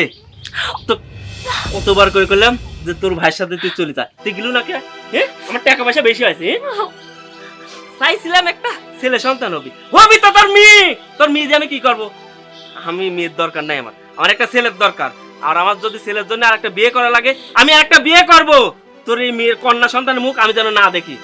এ তো কতবার করে করলাম যে তোর ভাইয়ের সাথে তুই চলে যা। তুই গেলু না কে? হ্যাঁ আমার টাকা পয়সা বেশি আছে? চাইছিলাম একটা। ছেলে সন্তান হবি। হবি তো তোর মেয়ে। তোর মেয়ে দিয়ে আমি কি করব? আমি মেয়ের দরকার নাই আমার। আমার একটা ছেলের দরকার। আর আমার যদি ছেলের জন্য আর একটা বিয়ে করা লাগে আমি আর একটা বিয়ে করব। তোর এই মেয়ের কন্যা সন্তানের মুখ আমি যেন না দেখি।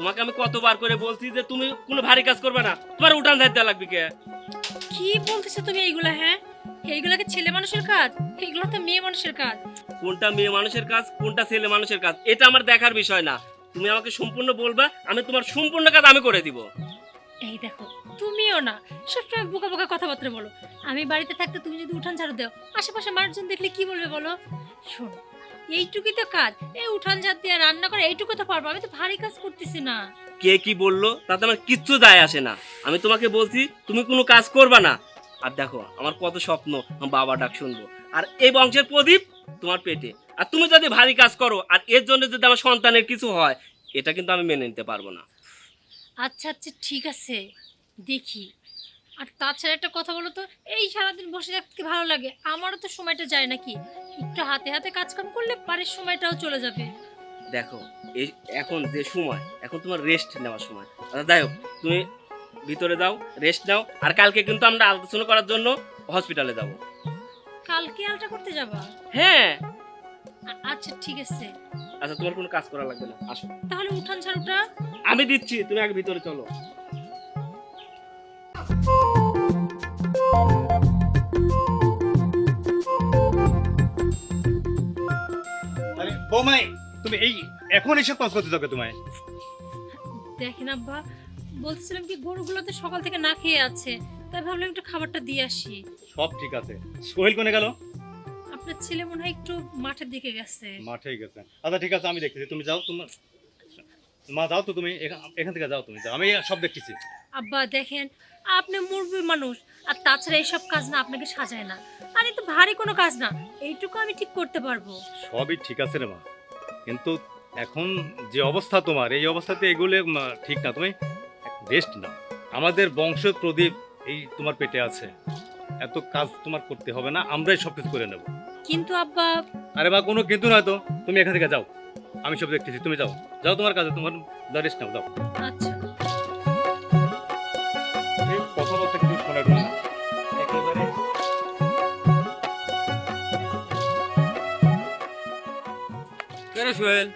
তোমাকে আমি কতবার করে বলছি যে তুমি কোনো ভারী কাজ করবে না। তোমার উঠান যাইতে লাগবে কে? কি বলতেছো তুমি এইগুলা হ্যাঁ? এইগুলা কি ছেলে মানুষের কাজ? এইগুলো তো মেয়ে মানুষের কাজ। কোনটা মেয়ে মানুষের কাজ কোনটা ছেলে মানুষের কাজ এটা আমার দেখার বিষয় না। তুমি আমাকে সম্পূর্ণ বলবা আমি তোমার সম্পূর্ণ কাজ আমি করে দিব। এই দেখো তুমিও না সবসময় বোকা বোকা কথাবার্তা বলো। আমি বাড়িতে থাকতে তুমি যদি উঠান ঝাড়ু দাও আশেপাশে মানুষজন দেখলে কি বলবে বলো? শোনো এইটুকুই তো কাজ। এই উঠান ঝাড় দিয়ে রান্না করে এইটুকু তো পারব। আমি তো ভারী কাজ করতেছি না। কে কি বলল তাতে আমার কিচ্ছু যায় আসে না। আমি তোমাকে বলছি তুমি কোনো কাজ করবা না। আর দেখো আমার কত স্বপ্ন আমার বাবা ডাক শুনব। আর এই বংশের প্রদীপ তোমার পেটে। আর তুমি যদি ভারী কাজ করো আর এর জন্য যদি আমার সন্তানের কিছু হয় এটা কিন্তু আমি মেনে নিতে পারব না। আচ্ছা আচ্ছা ঠিক আছে। দেখি। আর তাছাড়া একটা কথা বলো তো এই সারাদিন বসে থাকতে ভালো লাগে? আমারও তো সময়টা যায় নাকি? একটু হাতে হাতে কাজকাম করলে বাড়ির সময়টাও চলে যাবে। দেখো এই এখন যে সময় এখন তোমার রেস্ট নেওয়ার সময়। আচ্ছা যাই হোক তুমি ভিতরে যাও রেস্ট নাও আর কালকে কিন্তু আমরা আলোচনা করার জন্য হসপিটালে যাব। কালকে আলটা করতে যাবা? হ্যাঁ। আচ্ছা ঠিক আছে। আচ্ছা তোমার কোনো কাজ করা লাগবে না আসো। তাহলে উঠান ঝাড়ুটা। আমি দিচ্ছি তুমি আগে ভিতরে চলো। আরে বৌমাই তুমি এই এখন এসব কাজ করতে যাবে তোমায়। দেখেন আব্বা বলছিলাম কি গরুগুলো তো সকাল থেকে না খেয়ে আছে তাই ভাবলাম একটু খাবারটা দিয়ে আসি। সব ঠিক আছে। সোহেল কোনে গেল? আপনার ছেলে মনে হয় একটু মাঠের দিকে গেছে। মাঠেই গেছে। আচ্ছা ঠিক আছে আমি দেখতেছি। তুমি যাও তোমার মা যাও তো তুমি এখান এখান থেকে যাও তুমি যাও। আমি সব দেখতেছি। আব্বা দেখেন আপনি মুরবি মানুষ। আর তাছাড়া এইসব কাজ না আপনাকে সাজায় না। আর তো ভারী কোনো কাজ না। এইটুকু আমি ঠিক করতে পারব। সবই ঠিক আছে রে মা। কিন্তু এখন যে অবস্থা তোমার এই অবস্থাতে এগুলো ঠিক না। তুমি রেস্ট নাও আমাদের বংশ প্রদীপ এই তোমার পেটে আছে। এত কাজ তোমার করতে হবে না। আমরাই সব কিছু করে নেব। কিন্তু আব্বা আরে বা কোনো কিন্তু নয় তো। তুমি এখান থেকে যাও। আমি সব দেখতেছি। তুমি যাও। যাও তোমার কাজে। তোমার রেস্ট নাও যাও। আচ্ছা। সোহেল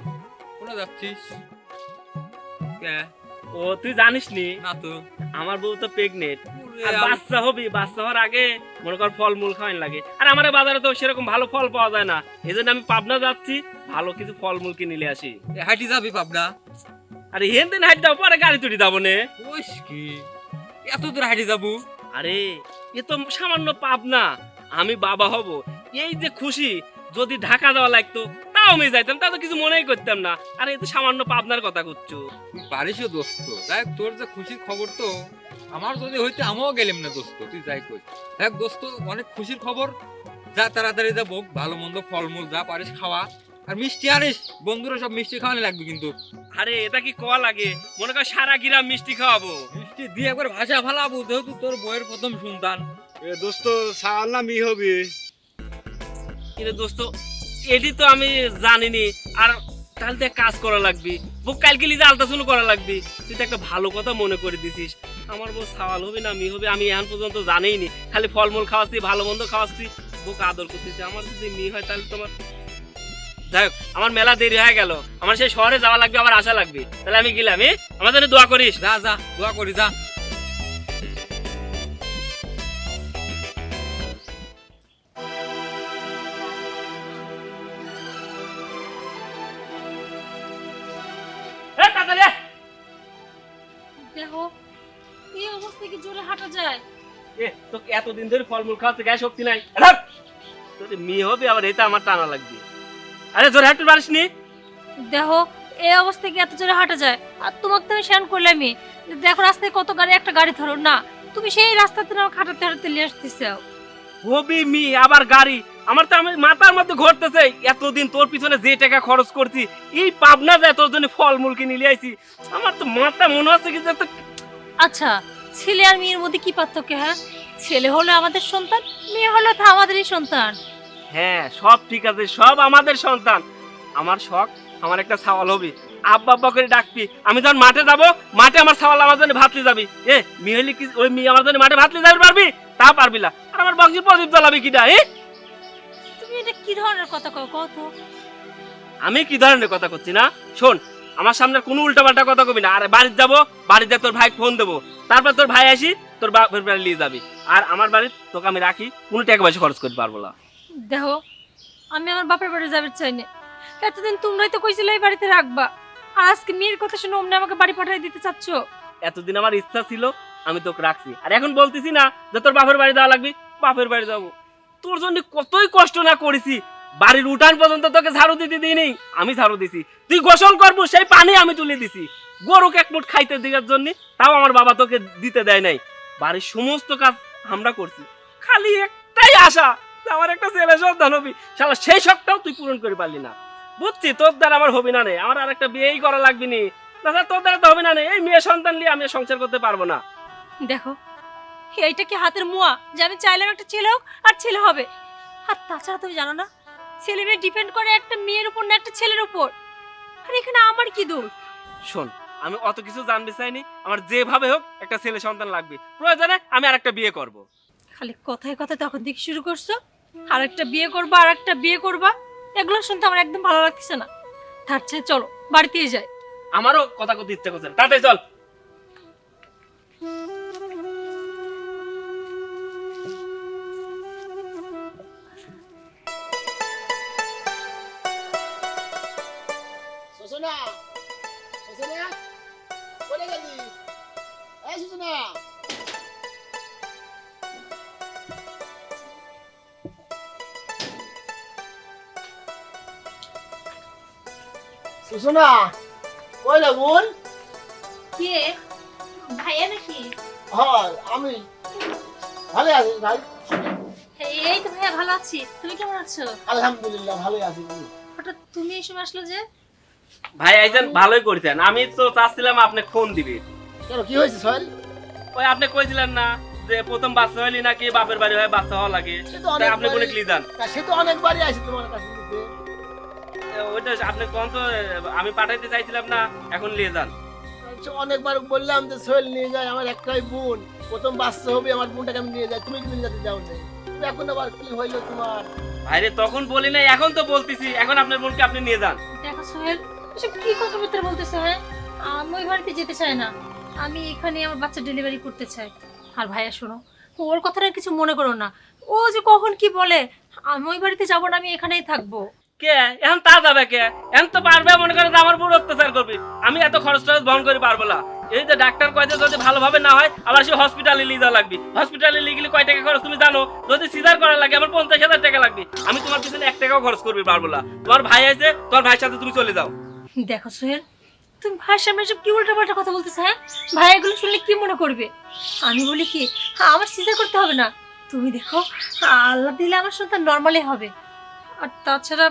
কোনে যাচ্ছিস? কে? ও তুই জানিস নি না তো। আমার বউ তো প্রেগনেন্ট আর বাচ্চা হবি বাচ্চা হওয়ার আগে মনে কর ফল মূল খাওয়ান লাগে। আর আমার বাজারে তো সেরকম ভালো ফল পাওয়া যায় না। এই জন্য আমি পাবনা যাচ্ছি ভালো কিছু ফল মূল কিনে নিয়ে আসি। হাঁটি যাবি পাবনা? আরে হেন দিন হাইট দাও পরে গাড়ি তুলি যাব নে। কি? এত দূর হাঁটি যাব? আরে এ তো সামান্য পাবনা। আমি বাবা হব। এই যে খুশি যদি ঢাকা যাওয়া লাগতো তাও আমি যাইতাম তা তো কিছু মনেই করতাম না। আরে এ তো সামান্য পাবনার কথা করছ। তুই পারিসও দোস্ত। দেখ তোর যে খুশির খবর তো আমার যদি হইতে আমিও গেলাম না দোস্ত তুই যাই কই। দেখ দোস্ত অনেক খুশির খবর। যা তাড়াতাড়ি যা বোক ভালো মন্দ ফলমূল যা পারিস খাওয়া। আর মিষ্টি আনিস বন্ধুরা সব মিষ্টি খাওয়ানো লাগবে কিন্তু। আরে এটা কি কোয়া লাগে? মনে কর সারা গ্রাম মিষ্টি খাওয়াবো। মিষ্টি দিয়ে একবার ভাষা ফালাবো যেহেতু তোর বইয়ের প্রথম সন্তান। এ দোস্ত সাল না মি হবে কিন্তু দোস্ত এটি তো আমি জানিনি। আর তাহলে তো কাজ করা লাগবে। বুক কালকে লিজে আলট্রাসাউন্ড করা লাগবে। তুই তো একটা ভালো কথা মনে করে দিছিস। আমার বউ সাওয়াল হবে না মি হবে, আমি এখন পর্যন্ত জানেই জানিনি খালি ফলমূল খাওয়াচ্ছি, ভালো মন্দ খাওয়াচ্ছি। বুক আদর করতেছি। আমার যদি মি হয়, তাহলে তোমার যাই হোক, আমার মেলা দেরি হয়ে গেল। আমার সেই শহরে যাওয়া লাগবে, আবার আসা লাগবে। তাহলে আমি গেলাম আমার জন্য দোয়া করিস। যা যা, দোয়া করি, যা। তোকে এতদিন ধরে ফলমূল খাওয়াচ্ছে গায়ে শক্তি নাই। তোর মেয়ে হবে আবার এটা আমার টানা লাগবে। আরে জোরে হাঁটতে পারিস নি? দেখো এই অবস্থায় কি এত জোরে হাঁটা যায়? আর তোমাকে তো আমি শ্যান করলামই দেখো রাস্তায় কত গাড়ি একটা গাড়ি ধরো না। তুমি সেই রাস্তাতে না খাটাতে হাঁটাতে নিয়ে আসতেছো। হবি মি আবার গাড়ি। আমার তো আমি মাথার মধ্যে ঘুরতেছে। এতদিন তোর পিছনে যে টাকা খরচ করছি এই পাবনা যায় তোর জন্য ফলমূল কিনে নিয়ে আইছি। আমার তো মাথা মনে হচ্ছে কি যে আচ্ছা ছেলে আর মেয়ের মধ্যে কি পার্থক্য হ্যাঁ? ছেলে হলো আমাদের সন্তান মেয়ে হলো তো আমাদেরই সন্তান। হ্যাঁ সব ঠিক আছে সব আমাদের সন্তান। আমার শখ আমার একটা ছাওয়াল হবি। আব্বা আব্বা করে ডাকবি আমি যখন মাঠে যাব মাঠে আমার ছাওয়াল আমার জন্য ভাতলি যাবি। এ মিহলি কি ওই মেয়ে আমার জন্য মাঠে ভাতলি যাবি পারবি? তা পারবি না। আর আমার বংশের প্রদীপ জ্বালাবি কিটা এ? তুমি এটা কি ধরনের কথা কও কত আমি কি ধরনের কথা করছি না? শোন আমার সামনে কোনো উল্টাপাল্টা কথা কবি না। আর বাড়িতে যাব বাড়িতে তোর ভাই ফোন দেবো। তারপর তোর ভাই আসি তোর বাপের বাড়ি নিয়ে যাবি। আর আমার বাড়ি তোকে আমি রাখি কোনো টাকা পয়সা খরচ করতে পারব না। দেখো আমি আমার বাপের বাড়ি যাবে চাই না। এতদিন তোমরাই তো কইছিলে এই বাড়িতে রাখবা। আর আজকে মেয়ের কথা শুনে অমনি আমাকে বাড়ি পাঠিয়ে দিতে চাচ্ছ। এতদিন আমার ইচ্ছা ছিল আমি তোকে রাখছি। আর এখন বলতেছি না যে তোর বাপের বাড়ি যাওয়া লাগবে বাপের বাড়ি যাব। তোর জন্য কতই কষ্ট না করেছি। বাড়ির উঠান পর্যন্ত তোকে ঝাড়ু দিতে দিইনি আমি ঝাড়ু দিছি। তুই গোসল করব সেই পানি আমি তুলে দিছি। গরুকে এক মুঠ খাইতে দেওয়ার জন্য তাও আমার বাবা তোকে দিতে দেয় নাই। বাড়ির সমস্ত কাজ আমরা করছি। খালি একটাই আশা যে আমার একটা ছেলে সন্তান হবি। শালা সেই শখটাও তুই পূরণ করে পারলি না। বুঝছি তোর দ্বারা আমার হবি না রে। আমার আর একটা বিয়েই করা লাগবে নি। তাছাড়া তোর দ্বারা তো হবে না রে। এই মেয়ে সন্তান নিয়ে আমি সংসার করতে পারব না। দেখো এইটা কি হাতের মুয়া? যে আমি চাইলাম একটা ছেলে হোক আর ছেলে হবে। আর তাছাড়া তুমি জানো না ছেলে মেয়ে ডিপেন্ড করে একটা মেয়ের উপর না একটা ছেলের উপর। আর এখানে আমার কি দোষ? শোন আমি অত কিছু জানতে চাইনি। আমার যেভাবে হোক একটা ছেলে সন্তান লাগবে। প্রয়োজনে আমি আরেকটা বিয়ে করব। খালি কথায় কথায় তখন থেকে শুরু করছ। আর একটা বিয়ে করবা আর একটা বিয়ে করবা। এগুলো শুনতে আমার একদম ভালো লাগছে না। তার চেয়ে চলো বাড়িতেই যাই। আমারও কথা কথা ইচ্ছে করছে তাতে চল। বোন কে? ভাইয়া নাকি? হ্যাঁ আমি। ভালো আছি ভাই। এই তো ভাইয়া ভালো আছি। তুমি কেমন আছো? আলহামদুলিল্লাহ ভালোই আছি হঠাৎ তুমি এই সময় আসলো যে? ভাই আইজান ভালোই করছেন। আমি তো চাচ্ছিলাম আপনি ফোন দিবে। কেন কি হয়েছে সোহেল? ওই আপনি কইছিলেন না যে প্রথম বাচ্চা হইলি নাকি বাপের বাড়ি হয় বাচ্চা হওয়া লাগে? সে তো তাই আপনি বলে অনেকবারই- ক্লি যান সে তো অনেকবারই আছে তোমার কাছে। ওইটা আপনি কোন তো আমি পাঠাইতে চাইছিলাম না এখন নিয়ে যান। সে অনেকবার বললাম যে সোহেল নিয়ে যায় আমার একটাই বোন। প্রথম বাচ্চা হবে আমার বোনটাকে আমি নিয়ে যাই। তুমি কিন্তু নিয়ে যেতে যাও না? এখন আবার কি হইল তোমার? ভাইরে তখন বলি না এখন তো বলতেছি। এখন আপনার বোনকে আপনি নিয়ে যান। দেখো সোহেল এসব কি কথাবার্তা বলতেছে হ্যাঁ? আমি ওই বাড়িতে যেতে চাই না। আমি এখানে আমার বাচ্চা ডেলিভারি করতে চাই। আর ভাইয়া শোনো ওর কথাটা কিছু মনে করো না। ও যে কখন কি বলে আমি ওই বাড়িতে যাব না আমি এখানেই থাকব। কে? এখন তা যাবে কে? এখন তো পারবে, মনে করে আমার পুরো অত্যাচার করবি। আমি এত খরচ টরচ বহন করে পারব না। এই যে ডাক্তার কয় যদি ভালোভাবে না হয়, আবার সে হসপিটালে নিয়ে যাওয়া লাগবে। হসপিটালে নিয়ে গেলে কয় টাকা খরচ তুমি জানো? যদি সিজার করা লাগে, আমার পঞ্চাশ হাজার টাকা লাগবে। আমি তোমার পিছনে এক টাকাও খরচ করবি পারব না। তোমার ভাই আছে, তোমার ভাইয়ের সাথে তুমি চলে যাও। দেখো সোহেল, তুমি ভাইয়ের সামনে সব কি উল্টা পাল্টা কথা বলতেছো হ্যাঁ? ভাই এগুলো শুনলে কি মনে করবে? আমি বলি কি, আমার সিজার করতে হবে না। তুমি দেখো, আল্লাহ দিলে আমার সন্তান নর্মালি হবে। আর তাছাড়া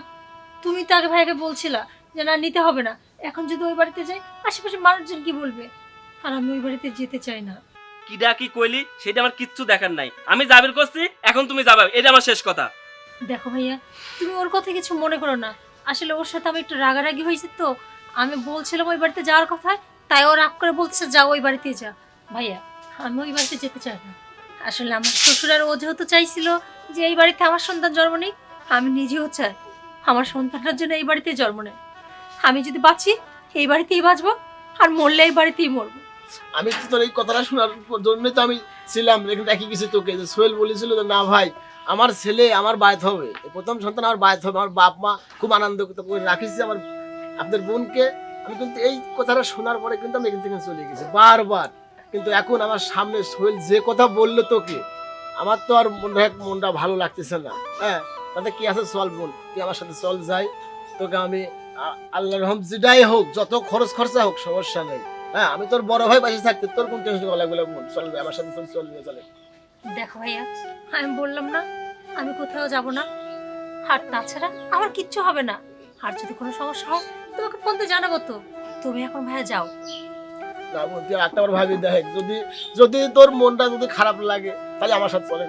তুমি তো আগে ভাইকে বলছিলা যে না নিতে হবে না। এখন যদি ওই বাড়িতে যাই আশেপাশে মানুষজন কি বলবে? আর আমি ওই বাড়িতে যেতে চাই না। কিডা কি কইলি? সেটা আমার কিচ্ছু দেখার নাই। আমি জাবির করছি এখন তুমি যাবে। এটা আমার শেষ কথা। দেখো ভাইয়া তুমি ওর কথা কিছু মনে করো না। আসলে ওর সাথে আমি একটু রাগারাগি হয়েছে তো। আমি বলছিলাম ওই বাড়িতে যাওয়ার কথা তাই ও রাগ করে বলছে যা ওই বাড়িতে যা। ভাইয়া আমি ওই বাড়িতে যেতে চাই না। আসলে আমার শ্বশুর আর ও যেহেতু চাইছিল যে এই বাড়িতে আমার সন্তান জন্ম নেই আমি নিজেও চাই। আমার সন্তানটার জন্য এই বাড়িতে জন্ম নেয়। আমি যদি বাঁচি, এই বাড়িতেই বাঁচবো, আর মরলে এই বাড়িতেই মরবো। আমি তো তোর এই কথাটা শোনার জন্যই তো আমি ছিলাম একই কিছু তোকে। যে সোহেল বলেছিল যে, না ভাই, আমার ছেলে আমার বায়ত হবে। প্রথম সন্তান আমার বায়ত হবে। আমার বাপ মা খুব আনন্দ করে রাখিস আমার আপনার বোনকে। আমি কিন্তু এই কথাটা শোনার পরে কিন্তু আমি এখান থেকে চলে গেছি। বারবার। কিন্তু এখন আমার সামনে সোহেল যে কথা বলল তোকে, আমার তো আর মনে হয় মনটা ভালো লাগতেছে না। হ্যাঁ? তাতে কি আছে? চল বোন তুই আমার সাথে চল যাই। তোকে আমি আল্লাহ রহম যেটাই হোক যত খরচ খরচা হোক সমস্যা নেই। হ্যাঁ আমি তোর বড় ভাই পাশে থাকতে তোর কোন টেনশন করা লাগবে? বল চল আমার সাথে চল চল চলে। দেখো ভাইয়া আমি বললাম না আমি কোথাও যাব না। আর তাছাড়া আমার কিচ্ছু হবে না। আর যদি কোনো সমস্যা হয় তোমাকে ফোন তো জানাব তো। তুমি এখন ভাইয়া যাও। না বলতে একটা বার ভাবি দেখ যদি যদি তোর মনটা যদি খারাপ লাগে তাহলে আমার সাথে চলে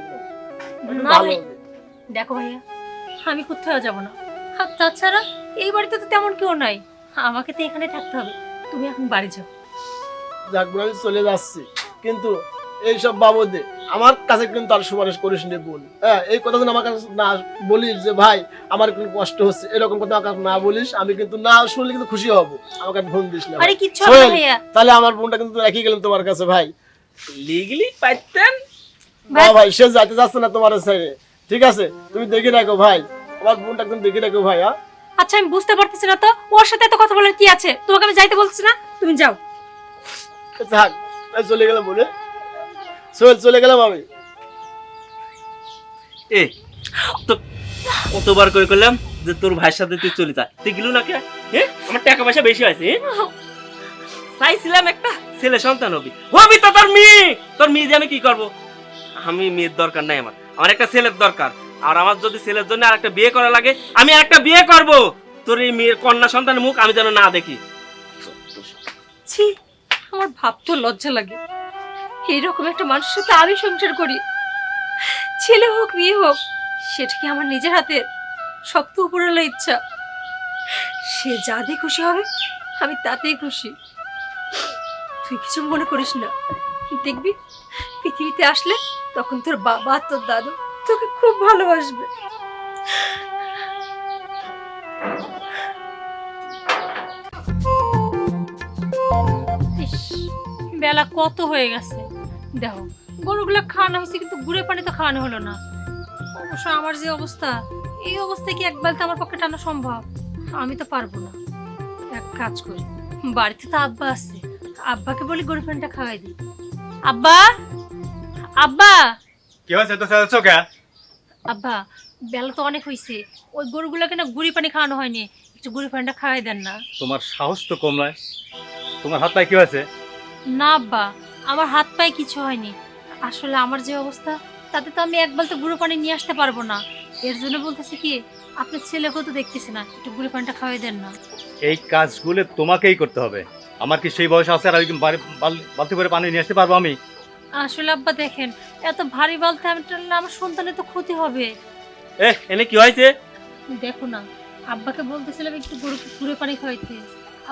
না ভাই দেখো ভাইয়া আমি কোথাও যাব না। আর তাছাড়া এই বাড়িতে তো তেমন কেউ নাই। আমাকে তো এখানে থাকতে হবে। তুমি এখন বাড়ি যাও। যাক বলে আমি চলে যাচ্ছি। কিন্তু এইসব বাবদে আমার কাছে কিন্তু আর সুপারিশ করিস নি বল হ্যাঁ এই কথা যেন আমার কাছে না বলিস যে ভাই আমার কোনো কষ্ট হচ্ছে। এরকম কথা আমার না বলিস আমি কিন্তু না শুনলে কিন্তু খুশি হব। আমাকে ফোন দিস না ভাই। আরে কিচ্ছু হবে না ভাইয়া। তাহলে আমার বোনটা কিন্তু রেখে গেলাম তোমার কাছে ভাই। লিগলি পাইতেন? না ভাই সে যাইতে যাচ্ছে না তোমার সাইডে ঠিক আছে তুমি দেখে রাখো ভাই। আমার বোনটা একদম দেখে রাখো ভাই হ্যাঁ? আচ্ছা আমি বুঝতে পারতেছি না তো। ওর সাথে এত কথা বলার কি আছে? তোমাকে আমি যাইতে বলছি না? তুমি যাও। থাক চলে গেলাম বলে সোহেল চলে গেলাম আমি। এ তো কতবার করে করলাম যে তোর ভাইয়ের সাথে তুই চলে যা। তুই গেলু না কে? হ্যাঁ আমার টাকা পয়সা বেশি আছে? চাইছিলাম একটা ছেলে সন্তান হবি। হবি তো তোর মেয়ে। তোর মেয়ে দিয়ে আমি কি করব? আমি মেয়ের দরকার নাই আমার। আমার একটা ছেলের দরকার। আর আমার যদি ছেলের জন্য আর একটা বিয়ে করা লাগে, আমি আর একটা বিয়ে করব। তোর এই মেয়ের কন্যা সন্তানের মুখ আমি যেন না দেখি। ছি, আমার ভাবতে লজ্জা লাগে। এইরকম একটা মানুষের সাথে আমি সংসার করি। ছেলে হোক, মেয়ে হোক, সেটা কি আমার নিজের হাতে? সব তো উপরওয়ালা ইচ্ছা। সে যাতে খুশি হবে, আমি তাতেই খুশি। তুই কিছু মনে করিস না। দেখবি পৃথিবীতে আসলে তখন তোর বাবা, তোর দাদু তোকে খুব ভালোবাসবে। বেলা কত হয়ে গেছে। দেখো, গরুগুলো খাওয়ানো হয়েছে, কিন্তু গুড়ে পানি তো খাওয়ানো হলো না। অবশ্য আমার যে অবস্থা, এই অবস্থায় কি এক বালতি আমার পক্ষে টানা সম্ভব? আমি তো পারব না। এক কাজ করি, বাড়িতে তো আব্বা আছে, আব্বাকে বলি গরু পানিটা খাওয়াই দিই। আব্বা! আব্বা! কি হয়েছে? তো চাচ্ছ কে আব্বা বেলা তো অনেক হয়েছে ওই গরুগুলোকে না গুড়ি পানি খাওয়ানো হয়নি। একটু গুড়ি পানিটা খাওয়াই দেন না। তোমার সাহস তো কম নয়। তোমার হাত পায়ে কি হয়েছে? না আব্বা আমার হাত পায়ে কিছু হয়নি। আসলে আমার যে অবস্থা তাতে তো আমি এক বালতি গুঁড়ো পানি নিয়ে আসতে পারব না। এর জন্য বলতেছি কি আপনার ছেলেকেও তো দেখতেছি না একটু গুঁড়ো পানিটা খাওয়াই দেন না। এই কাজগুলো তোমাকেই করতে হবে। আমার কি সেই বয়স আছে আর একদম বালতি করে পানি নিয়ে আসতে পারব আমি? আসলে আব্বা দেখেন এত ভারী বালতি আমি টানলে আমার সন্তানের তো ক্ষতি হবে। এ এনে কি হয়েছে? দেখো না আব্বাকে বলতেছিলাম একটু পানি খাওয়াইতে।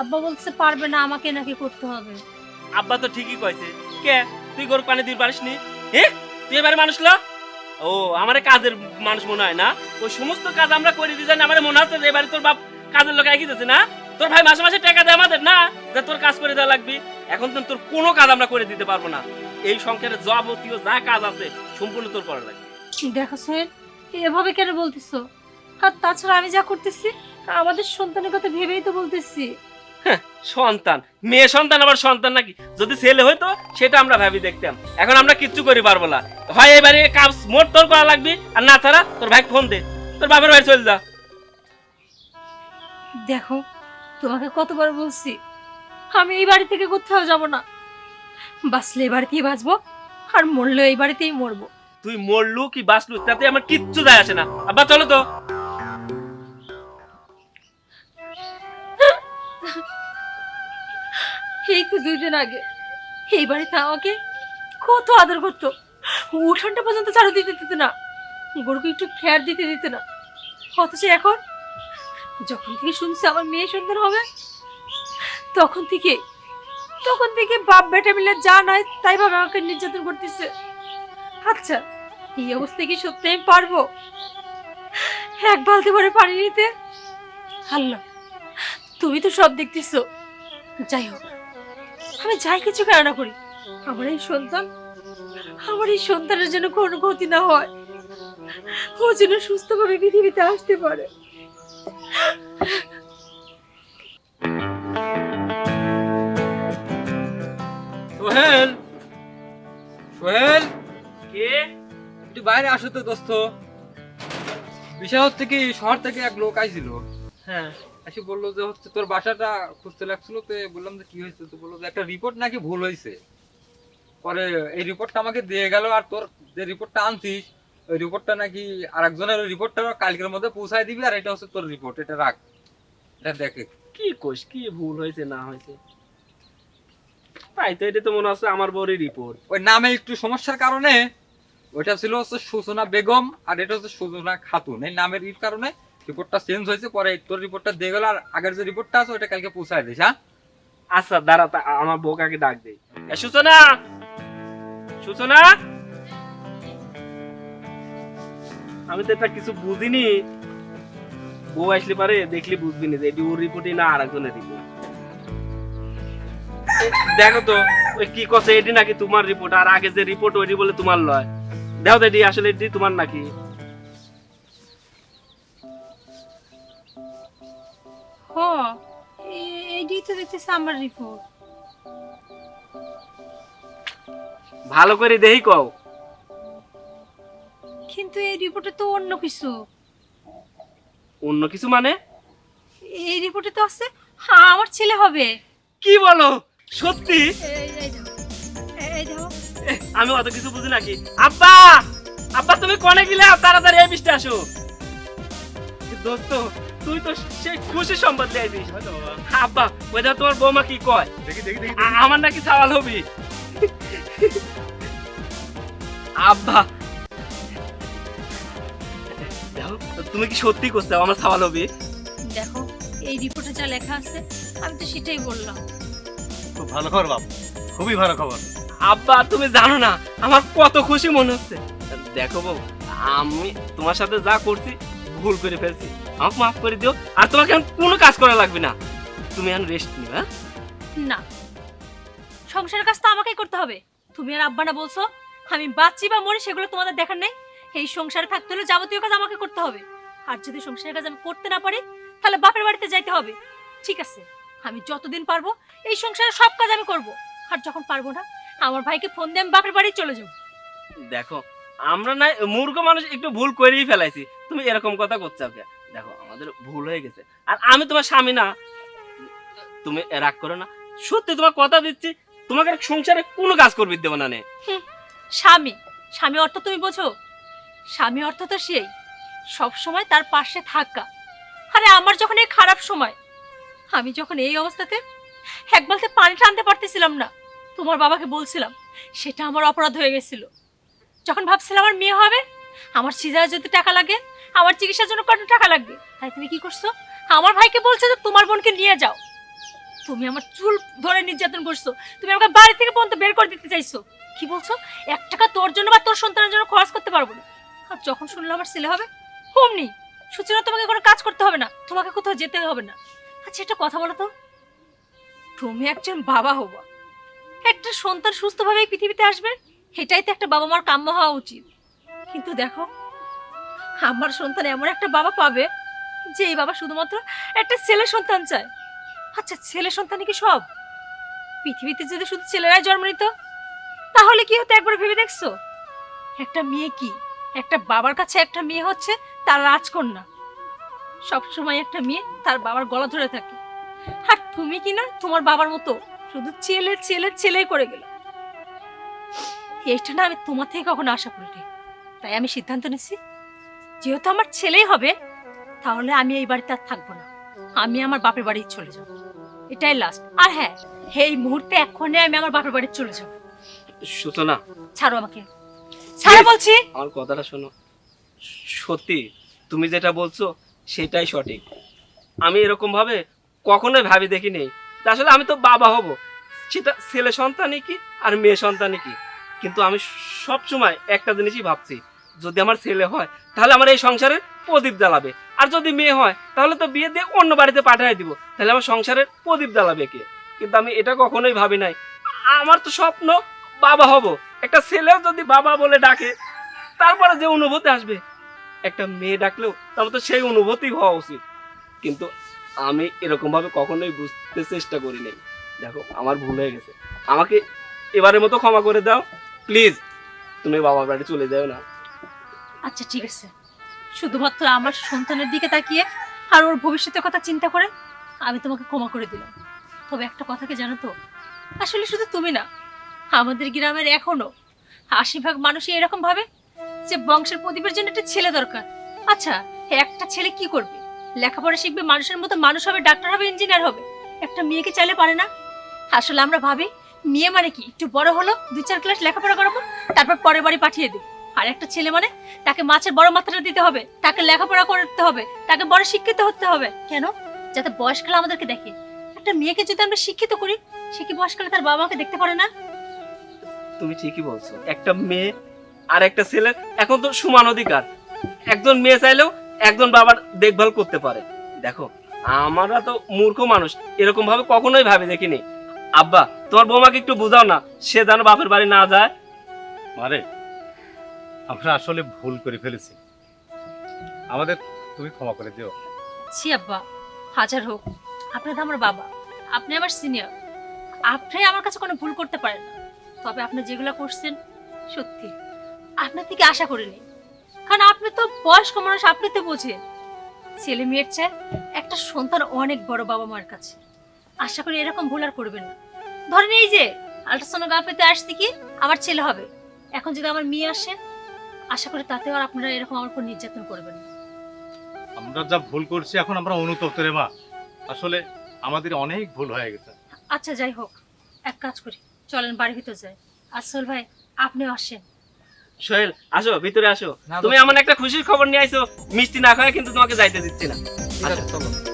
আব্বা বলতেছে পারবে না আমাকে নাকি করতে হবে। আব্বা তো ঠিকই কইছে। কে? তুই গরু পানি দিতে পারিস নি? হ্যাঁ তুই এবারে মানুষ লো। ও আমার কাজের মানুষ মনে হয় না? ওই সমস্ত কাজ আমরা করে দিই জানি আমার মনে হচ্ছে যে এবারে তোর বাপ কাজের লোক একই না? তোর ভাই মাসে মাসে টাকা দেয় আমাদের না? যে তোর কাজ করে দেওয়া লাগবে এখন তো তোর কোনো কাজ আমরা করে দিতে পারব না। এই সংসারে যাবতীয় যা কাজ আছে সম্পূর্ণ তোর করা লাগবে। দেখো সোহেল এভাবে কেন বলতেছো? আর তাছাড়া আমি যা করতেছি আমাদের সন্তানের কথা ভেবেই তো বলতেছি। সন্তান। মেয়ে সন্তান আবার সন্তান নাকি? যদি ছেলে হইতো সেটা আমরা ভাবি দেখতাম। এখন আমরা কিচ্ছু করি পারব না। হয় এবারে কাজ মোট তোর করা লাগবে আর না ছাড়া তোর ভাই ফোন দে। তোর বাপের ভাই চলে যা। দেখো তোমাকে কতবার বলছি আমি এই বাড়ি থেকে কোথাও যাব না। বাঁচলে এই বাড়িতেই বাঁচবো? আর মরলেও এই বাড়িতেই মরবো। তুই মরলু কি বাঁচলু তাতে আমার কিচ্ছু যায় আসে না। আব্বা চলো তো। এই তো দুই দিন আগে। এই বাড়িতে আমাকে কত আদর করতো। উঠানটা পর্যন্ত চারু দিতে দিত না। গরুকে একটু ফেয়ার দিতে দিত না। অথচ এখন যখন থেকে শুনছে আমার মেয়ে সন্তান হবে তখন থেকে তখন থেকে বাপ বেটা মিলে যা নয় তাই ভাবে আমাকে নির্যাতন করতেছে। আচ্ছা এই অবস্থায় কি সত্যি আমি পারব? এক বালতি ভরে পানি নিতে? আল্লাহ, তুমি তো সব দেখতেছো। যাই হোক, আমি যাই কিছু কেন না করি। আমার এই সন্তান, আমার এই সন্তানের যেন কোনো ক্ষতি না হয়। ও যেন সুস্থভাবে পৃথিবীতে আসতে পারে। একটু বাইরে আসো তো দোস্ত। বিষয় হচ্ছে কি শহর থেকে এক লোক আইছিল। হ্যাঁ। এসে বলল যে হচ্ছে তোর বাসাটা খুঁজতে লাগছিল তো বললাম যে কি হয়েছে তো বলল যে একটা রিপোর্ট নাকি ভুল হয়েছে। পরে এই রিপোর্টটা আমাকে দিয়ে গেল আর তোর যে রিপোর্টটা আনছিস ওই রিপোর্টটা নাকি আরেকজনের ওই রিপোর্টটা কালকের মধ্যে পৌঁছায় দিবি আর এটা হচ্ছে তোর রিপোর্ট এটা রাখ। এটা দেখে। কি কোষ কি ভুল হয়েছে না হয়েছে? তাই তো এটা তো মনে হচ্ছে আমার বড়ই রিপোর্ট ওই নামে একটু সমস্যার কারণে ওইটা ছিল হচ্ছে সূচনা বেগম আর এটা হচ্ছে সূচনা খাতুন। এই নামের ইর কারণে রিপোর্টটা চেঞ্জ হয়েছে পরে তোর রিপোর্টটা দিয়ে গেল আর আগের যে রিপোর্টটা আছে ওটা কালকে পৌঁছায় দিস হ্যাঁ? আচ্ছা দাঁড়া তা আমার বোকাকে ডাক দেই এ, সূচনা সূচনা আমি তো এটা কিছু বুঝিনি। বউ আসলে পারে দেখলি বুঝবি না যে এটি ওর রিপোর্টই না আর একজনের রিপোর্ট দেখো তো। ওই কি করছে এটি নাকি তোমার রিপোর্ট আর আগে যে রিপোর্ট ওইটি বলে তোমার লয়। দেখো তো আসলে এটি তোমার নাকি? হ এ- তো দেখতেছে আমার রিপোর্ট। ভালো করে দেহি কও। কিন্তু এই রিপোর্টে তো অন্য কিছু। অন্য কিছু মানে? এই রিপোর্টে তো আছে হ্যাঁ আমার ছেলে হবে। কি বলো? সত্যি? এই দেখো এই দেখো। আমি অত কিছু বুঝি নাকি আব্বা! আব্বা তুমি কনে গেলে? তাড়াতাড়ি এই বৃষ্টি আসো। দোস্ত তুই তো সেই খুশি সম্পদ দিয়েছিস আব্বা ওই দেখো তোমার বৌমা কি কয়? দেখি দেখি দেখি আমার নাকি সওয়াল হবি আব্বা। দেখো তুমি কি সত্যি করছ আমার সওয়াল হবি দেখো এই রিপোর্টে যা লেখা আছে আমি তো সেটাই বললাম। খুব ভালো খবর বাপ। খুবই ভালো খবর। আব্বা, তুমি জানো না, আমার কত খুশি মনে হচ্ছে। দেখো বউ, আমি তোমার সাথে যা করছি, ভুল করে ফেলছি। আমাকে মাফ করে দিও, আর তোমাকে এখন কোনো কাজ করা লাগবে না। তুমি এখন রেস্ট নিও হ্যাঁ? না, সংসারের কাজ তো আমাকেই করতে হবে। তুমি আর আব্বা না বলছো, আমি বাচ্চি বা মরি সেগুলো তোমাদের দেখার নেই। এই সংসারে থাকতে হলে যাবতীয় কাজ আমাকে করতে হবে। আর যদি সংসারের কাজ আমি করতে না পারি, তাহলে বাপের বাড়িতে যাইতে হবে। ঠিক আছে, আমি যতদিন পারব, এই সংসারের সব কাজ আমি করব। আর যখন পারব না আমার ভাইকে ফোন দিয়ে আমি বাপের বাড়ি চলে যাব। দেখো আমরা না মূর্খ মানুষ একটু ভুল করেই ফেলাইছি। তুমি এরকম কথা করছ ওকে দেখো আমাদের ভুল হয়ে গেছে। আর আমি তোমার স্বামী না। তুমি রাগ করো না। সত্যি তোমার কথা দিচ্ছি তোমাকে সংসারে কোনো কাজ করবি দেবো না নে। স্বামী স্বামী অর্থ তুমি বোঝো? স্বামী অর্থ তো সেই সব সময় তার পাশে থাকা। আরে আমার যখন এই খারাপ সময় আমি যখন এই অবস্থাতে এক বলতে পানি টানতে পারতেছিলাম না। তোমার বাবাকে বলছিলাম, সেটা আমার অপরাধ হয়ে গেছিল। যখন ভাবছিলাম আমার মেয়ে হবে, আমার সিজারে যদি টাকা লাগে, আমার চিকিৎসার জন্য কত টাকা লাগবে? তাই তুমি কি করছ? আমার ভাইকে বলছো যে তোমার বোনকে নিয়ে যাও। তুমি আমার চুল ধরে নির্যাতন করছ। তুমি আমাকে বাড়ি থেকে পর্যন্ত বের করে দিতে চাইছো। কি বলছো? এক টাকা তোর জন্য বা তোর সন্তানের জন্য খরচ করতে পারব না। আর যখন শুনলো আমার ছেলে হবে, অমনি। সুচিরা তোমাকে কোনো কাজ করতে হবে না। তোমাকে কোথাও যেতে হবে না। আচ্ছা একটা কথা বলো তো। তুমি একজন বাবা হবা একটা সন্তান সুস্থভাবে এই পৃথিবীতে আসবে, এটাই তো একটা বাবা মার কাম্য হওয়া উচিত। কিন্তু দেখো, আমার সন্তান এমন একটা বাবা পাবে, যে এই বাবা শুধুমাত্র একটা ছেলে সন্তান চায়। আচ্ছা ছেলে সন্তানই কি সব? পৃথিবীতে যদি শুধু ছেলেরাই জন্ম নিত, তাহলে কি হতো একবার ভেবে দেখছ? একটা মেয়ে কি? একটা বাবার কাছে একটা মেয়ে হচ্ছে তার রাজকন্যা। সব সময় একটা মেয়ে তার বাবার গলা ধরে থাকে। আর তুমি কি না তোমার বাবার মতো শুধু ছেলে ছেলে ছেলেই করে গেল। এইটা না আমি তোমার থেকে কখনো আশা করিনি। তাই আমি সিদ্ধান্ত নিচ্ছি যেহেতু আমার ছেলেই হবে তাহলে আমি এই বাড়িতে আর থাকব না। আমি আমার বাপের বাড়ি চলে যাব। এটাই লাস্ট আর হ্যাঁ এই মুহূর্তে এক্ষণে আমি আমার বাপের বাড়ি চলে যাব। সূচনা ছাড়ো আমাকে। ছাড়ো বলছি। আমার কথাটা শোনো। সত্যি তুমি যেটা বলছো সেটাই সঠিক। আমি এরকম ভাবে কখনোই ভাবি দেখিনি আসলে আমি তো বাবা হব। সেটা ছেলে সন্তানই কি আর মেয়ে সন্তানই কি? কিন্তু আমি সব সময় একটা জিনিসই ভাবছি, যদি আমার ছেলে হয়, তাহলে আমার এই সংসারের প্রদীপ জ্বালাবে। আর যদি মেয়ে হয়, তাহলে তো বিয়ে দিয়ে অন্য বাড়িতে পাঠিয়ে দিব। তাহলে আমার সংসারের প্রদীপ জ্বালাবে কে? কিন্তু আমি এটা কখনোই ভাবি নাই। আমার তো স্বপ্ন বাবা হব। একটা ছেলেও যদি বাবা বলে ডাকে, তারপরে যে অনুভূতি আসবে, একটা মেয়ে ডাকলেও তার তো সেই অনুভূতি হওয়া উচিত। কিন্তু আমি এরকম ভাবে কখনোই বুঝতে চেষ্টা করি নাই দেখো, আমার ভুল হয়ে গেছে। আমাকে এবারের মতো ক্ষমা করে দাও। প্লিজ, তুমি বাবার বাড়ি চলে যাও না। আচ্ছা ঠিক আছে। শুধুমাত্র আমার সন্তানের দিকে তাকিয়ে আর ওর ভবিষ্যতের কথা চিন্তা করে আমি তোমাকে ক্ষমা করে দিলাম। তবে একটা কথা কি জানো তো? আসলে শুধু তুমি না, আমাদের গ্রামের এখনও আশি ভাগ মানুষই এরকম ভাবে যে বংশের প্রদীপের জন্য একটা ছেলে দরকার। আচ্ছা একটা ছেলে কি করবে? লেখাপড়া শিখবে, মানুষের মতো মানুষ হবে, ডাক্তার হবে ইঞ্জিনিয়ার হবে। একটা মেয়েকে চাইলে পারে না। আসলে আমরা ভাবি, মেয়ে মানে কি? একটু বড় হলো দুই চার ক্লাস লেখাপড়া করাবো, তারপর পরের বাড়ি পাঠিয়ে দেবো আর একটা ছেলে মানে তাকে মাছের বড় মাত্রাটা দিতে হবে, তাকে লেখাপড়া করতে হবে, তাকে বড় শিক্ষিত হতে হবে। কেন? যাতে বয়সকালে আমাদেরকে দেখে। একটা মেয়েকে যদি আমরা শিক্ষিত করি, সে কি বয়সকালে তার বাবা মাকে দেখতে পারে না? তুমি ঠিকই বলছো। একটা মেয়ে আর একটা ছেলে, এখন তো সমান অধিকার। একজন মেয়ে চাইলেও একজন বাবার দেখভাল করতে পারে। দেখো আমরা তো মূর্খ মানুষ এরকম ভাবে কখনোই ভাবে দেখিনি। আব্বা তোমার বৌমাকে একটু বোঝাও না সে যেন বাপের বাড়ি না যায়। মারে আমরা আসলে ভুল করে ফেলেছি। আমাদের তুমি ক্ষমা করে দিও। ছি আব্বা হাজার হোক। আপনি তো আমার বাবা আপনি আমার সিনিয়র আপনি আমার কাছে কোনো ভুল করতে পারেন না। তবে আপনি যেগুলো করছেন সত্যি আপনার থেকে আশা করিনি। কারণ আপনি তো বয়স্ক মানুষ আপনি তো বোঝেন। ছেলে মেয়ের চেয়ে একটা সন্তান অনেক বড় বাবা মার কাছে। আশা করি এরকম ভুল আর করবেন না। ধরেন এই যে আলট্রাসোনোগ্রাফিতে আসছে কি আমার ছেলে হবে। এখন যদি আমার মেয়ে আসে আশা করি তাতেও আর আপনারা এরকম আমার উপর নির্যাতন করবেন না। আমরা যা ভুল করছি এখন আমরা অনুতপ্ত রে মা। আসলে আমাদের অনেক ভুল হয়ে গেছে। আচ্ছা যাই হোক। এক কাজ করি। চলেন বাড়ির ভিতর যাই। আসল ভাই আপনিও আসেন। সোহেল আসো ভিতরে আসো। তুমি আমার এমন একটা খুশির খবর নিয়ে আইছো। মিষ্টি না খাওয়া কিন্তু তোমাকে যাইতে দিচ্ছি না। আচ্ছা চলো।